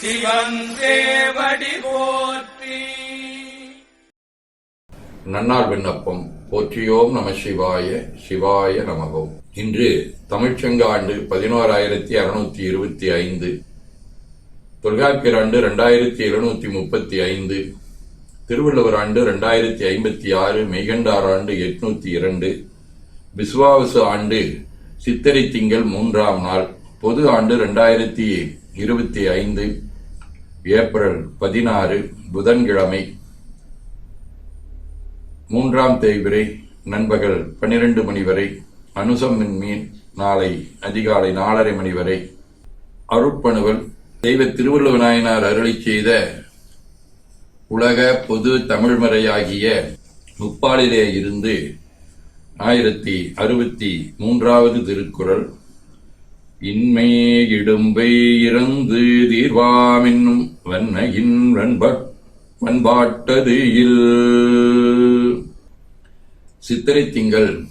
சிவன் போற்றி. நன்னாள் விண்ணப்பம். போற்றியோம் நம சிவாய சிவாய நமகோம். இன்று தமிழ்ச்சங்க ஆண்டு பதினோராயிரத்தி அறுநூத்தி இருபத்தி ஐந்து. தொல்காப்பியர் ஆண்டு ரெண்டாயிரத்தி எழுநூத்தி முப்பத்தி ஐந்து. திருவள்ளுவர் ஆண்டு ரெண்டாயிரத்தி ஐம்பத்தி ஆறு. மெய்கண்டார் ஆண்டு எட்நூத்தி இரண்டு. விஸ்வாவசு ஆண்டு சித்திரை திங்கள் மூன்றாம் நாள். பொது ஆண்டு ரெண்டாயிரத்தி இருபத்தி ஐந்து. ஏப்ரல் பதினாறு புதன்கிழமை மூன்றாம் தேய்பிரை நண்பகல் பன்னிரண்டு மணி வரை அனுசம் மீன் நாளை அதிகாலை நாலரை மணி வரை. அருட்பணுவல் தெய்வ திருவள்ளுவ நாயனார் அருளி செய்த உலக பொது தமிழ்மறையாகிய முப்பாலிலே இருந்து ஆயிரத்தி அறுபத்தி மூன்றாவது திருக்குறள் இன்மே இடும்பை இறந்து தீர்வாமென்னும் வன்னையின் வன்பட் பண்பாட்டது இல். சித்திரை திங்கள்.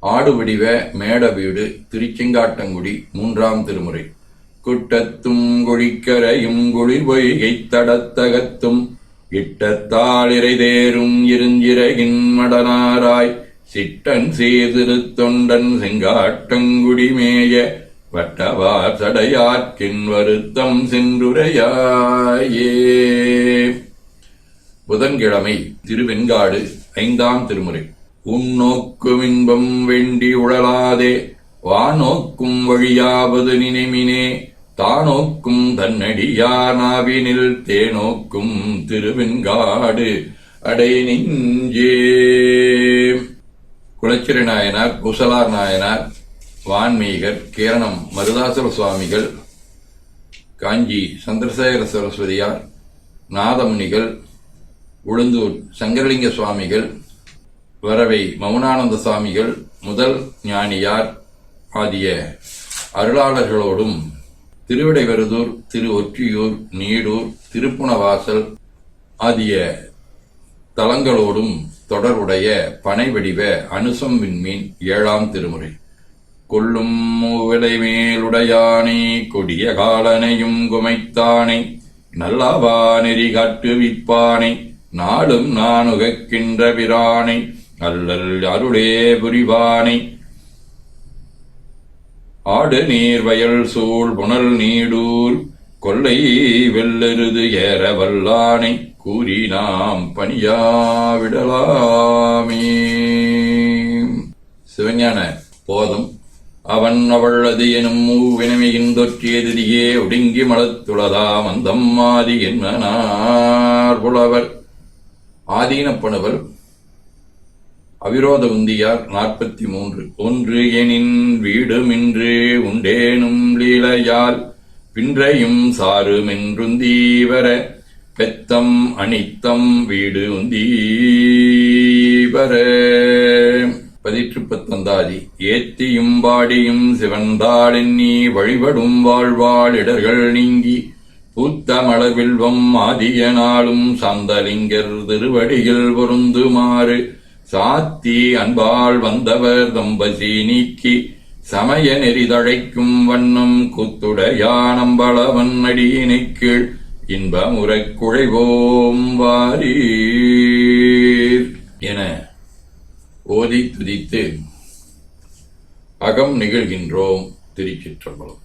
ஆடு வடிவ மேட வீடு திருச்செங்காட்டங்குடி மூன்றாம் திருமுறை. குட்டத்தும் கொழிக்கரையும் குளிர் தடத்தகத்தும் இட்டத்தாளிரை தேரும் இருஞ்சிறகின் மடனாராய் சிட்டன் சீர்திரு தொண்டன் செங்காட்டங்குடி வட்டவார் சடையாற்றின் வருத்தம் சென்றுரையாயே. புதன்கிழமை திருவெண்காடு ஐந்தாம் திருமுறை. உன்னோக்கும் இன்பம் வேண்டி உழலாதே வானோக்கும் வழியாவது நினைமினே தானோக்கும் தன்னடியானாவினில் தேனோக்கும் திருவெண்காடு அடை நெஞ்சே குலச்சிறை நாயனார் குசலார் நாயனார் வான்மீகர் கேரணம் மருதாசுர சுவாமிகள் காஞ்சி சந்திரசேகர சரஸ்வதியார் நாதமுனிகள் உளுந்தூர் சங்கரலிங்க சுவாமிகள் வரவை மௌனானந்த சுவாமிகள் முதல் ஞானியார் ஆகிய அருளாளர்களோடும் திருவிடைவருதூர் திரு ஒற்றியூர் நீடூர் திருப்புணவாசல் ஆகிய தலங்களோடும் தொடர்புடைய பனை வடிவ அனுசம் விண்மீன் ஏழாம் திருமுறை. கொல்லும் மூவிலை மேலுடையானே கொடிய காலனையும் குமைத்தானை நல்லாவா நெறி காட்டுவிப்பானை நாளும் நான் உகக்கின்ற பிரானை அல்லல் அருளே புரிவானை. ஆடு நீர் வயல் சூழ் புனல் நீடூர் கொல்லை வெல்லெருது ஏற வல்லானை கூறி நாம் பணியாவிடலாமே. சிவஞான போதும். அவன் அவள் அது எனும் மூவினமையின் தொற்றியதிரியே ஒடுங்கி மலத்துளதா மந்தம் ஆதி என்னார் புலவர். ஆதீனப்பணவர் அவிரோத உந்தியார் நாற்பத்தி மூன்று ஒன்று எனின் வீடுமின்று உண்டேனும் லீலையால் பின்றையும் சாருமென்றுந்தீவர பெத்தம் அனித்தம் வீடு உந்தீவர பதிற்று பத்தந்தாதி ஏத்தியும் பாடியும் சிவந்தாளெண்ணி வழிபடும் வாழ்வாள் இடர்கள் நீங்கி பூத்த மலர்வில்வம் ஆதிய நாளும் சாந்தலிங்கர் திருவடியில் பொருந்துமாறு சாத்தி அன்பால் வந்தவர் தம்பசி நீக்கி சமய நெறிதழைக்கும் வண்ணம் குத்துடையானம்பளவன் அடியினை கீழ் இன்பமுறக் குழைவோம் வாரீர். என ஓதி துதித்து அகம் நிகழ்கின்றோம் திருச்சிற்றம்பலம்.